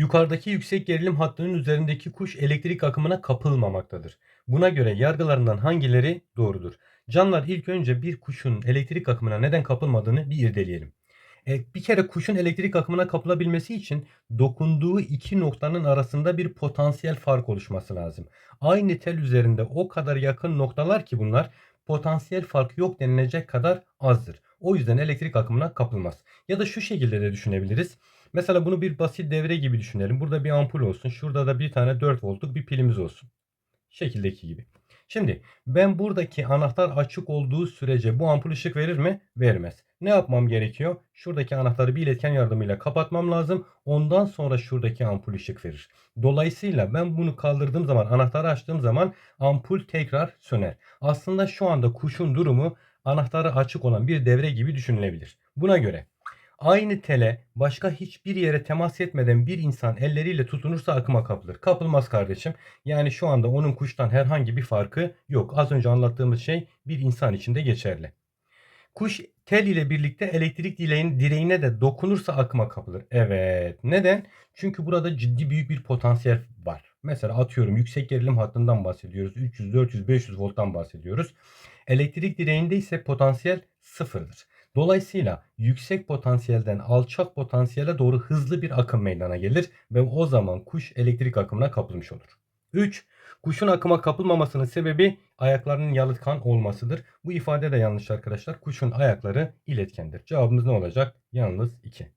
Yukarıdaki yüksek gerilim hattının üzerindeki kuş elektrik akımına kapılmamaktadır. Buna göre yargılarından hangileri doğrudur? Canlar ilk önce bir kuşun elektrik akımına neden kapılmadığını bir irdeleyelim. E, bir kere kuşun elektrik akımına kapılabilmesi için dokunduğu iki noktanın arasında bir potansiyel fark oluşması lazım. Aynı tel üzerinde o kadar yakın noktalar ki bunlar potansiyel fark yok denilecek kadar azdır. O yüzden elektrik akımına kapılmaz. Ya da şu şekilde de düşünebiliriz. Mesela bunu bir basit devre gibi düşünelim. Burada bir ampul olsun. Şurada da bir tane 4 voltluk bir pilimiz olsun. Şekildeki gibi. Şimdi ben buradaki anahtar açık olduğu sürece bu ampul ışık verir mi? Vermez. Ne yapmam gerekiyor? Şuradaki anahtarı bir iletken yardımıyla kapatmam lazım. Ondan sonra şuradaki ampul ışık verir. Dolayısıyla ben bunu kaldırdığım zaman, anahtarı açtığım zaman ampul tekrar söner. Aslında şu anda kuşun durumu anahtarı açık olan bir devre gibi düşünülebilir. Buna göre aynı tele başka hiçbir yere temas etmeden bir insan elleriyle tutunursa akıma kapılır. Kapılmaz kardeşim. Yani şu anda onun kuştan herhangi bir farkı yok. Az önce anlattığımız şey bir insan için de geçerli. Kuş tel ile birlikte elektrik direğin, direğine de dokunursa akıma kapılır. Evet. Neden? Çünkü burada ciddi büyük bir potansiyel var. Mesela atıyorum yüksek gerilim hattından bahsediyoruz. 300, 400, 500 volttan bahsediyoruz. Elektrik direğinde ise potansiyel sıfırdır. Dolayısıyla yüksek potansiyelden alçak potansiyele doğru hızlı bir akım meydana gelir ve o zaman kuş elektrik akımına kapılmış olur. 3. Kuşun akıma kapılmamasının sebebi ayaklarının yalıtkan olmasıdır. Bu ifade de yanlış arkadaşlar. Kuşun ayakları iletkendir. Cevabımız ne olacak? Yalnız 2.